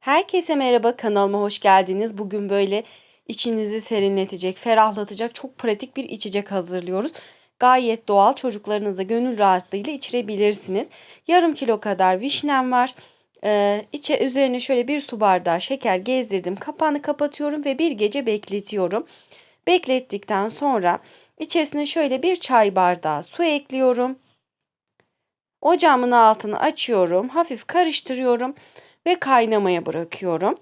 Herkese merhaba kanalıma hoş geldiniz. Bugün böyle içinizi serinletecek, ferahlatacak çok pratik bir içecek hazırlıyoruz. Gayet doğal çocuklarınıza gönül rahatlığıyla içirebilirsiniz. Yarım kilo kadar vişnem var. Ee, içe üzerine şöyle bir su bardağı şeker gezdirdim. Kapağını kapatıyorum ve bir gece bekletiyorum. Beklettikten sonra içerisine şöyle bir çay bardağı su ekliyorum. Ocağımın altını açıyorum. Hafif karıştırıyorum ve kaynamaya bırakıyorum.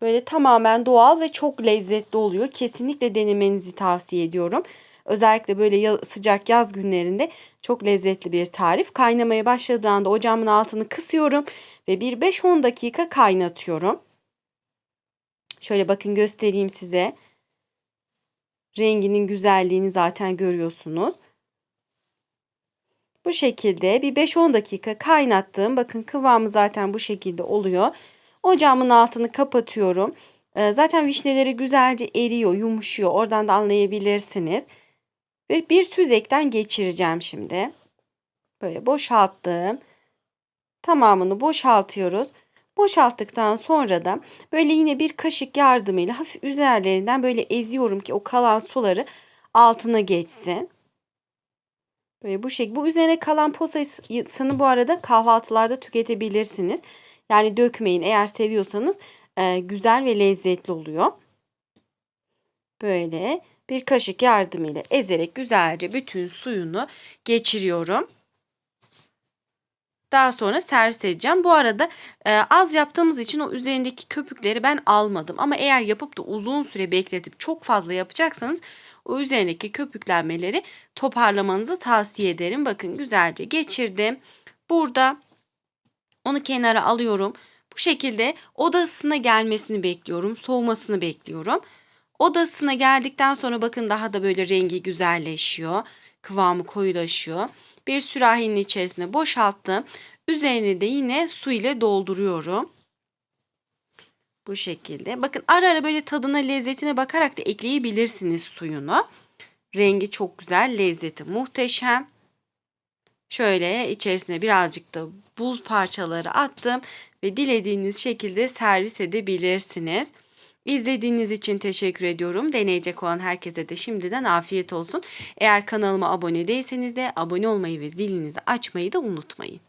Böyle tamamen doğal ve çok lezzetli oluyor. Kesinlikle denemenizi tavsiye ediyorum. Özellikle böyle sıcak yaz günlerinde çok lezzetli bir tarif. Kaynamaya başladığında ocağımın altını kısıyorum ve bir 5-10 dakika kaynatıyorum. Şöyle bakın göstereyim size. Renginin güzelliğini zaten görüyorsunuz. Bu şekilde bir 5-10 dakika kaynattım. Bakın kıvamı zaten bu şekilde oluyor. Ocağımın altını kapatıyorum. Ee, zaten vişneleri güzelce eriyor, yumuşuyor. Oradan da anlayabilirsiniz. Ve bir süzekten geçireceğim şimdi. Böyle boşalttım. Tamamını boşaltıyoruz. Boşalttıktan sonra da böyle yine bir kaşık yardımıyla hafif üzerlerinden böyle eziyorum ki o kalan suları altına geçsin. Böyle bu şekilde. Bu üzerine kalan posasını bu arada kahvaltılarda tüketebilirsiniz. Yani dökmeyin eğer seviyorsanız e, güzel ve lezzetli oluyor. Böyle bir kaşık yardımıyla ezerek güzelce bütün suyunu geçiriyorum. Daha sonra servis edeceğim. Bu arada e, az yaptığımız için o üzerindeki köpükleri ben almadım. Ama eğer yapıp da uzun süre bekletip çok fazla yapacaksanız o üzerindeki köpüklenmeleri toparlamanızı tavsiye ederim. Bakın güzelce geçirdim. Burada onu kenara alıyorum. Bu şekilde oda ısısına gelmesini bekliyorum. Soğumasını bekliyorum. Oda ısısına geldikten sonra bakın daha da böyle rengi güzelleşiyor. Kıvamı koyulaşıyor. Bir sürahinin içerisine boşalttım. Üzerine de yine su ile dolduruyorum. Bu şekilde. Bakın ara ara böyle tadına lezzetine bakarak da ekleyebilirsiniz suyunu. Rengi çok güzel, lezzeti muhteşem. Şöyle içerisine birazcık da buz parçaları attım ve dilediğiniz şekilde servis edebilirsiniz. İzlediğiniz için teşekkür ediyorum. Deneyecek olan herkese de şimdiden afiyet olsun. Eğer kanalıma abone değilseniz de abone olmayı ve zilinizi açmayı da unutmayın.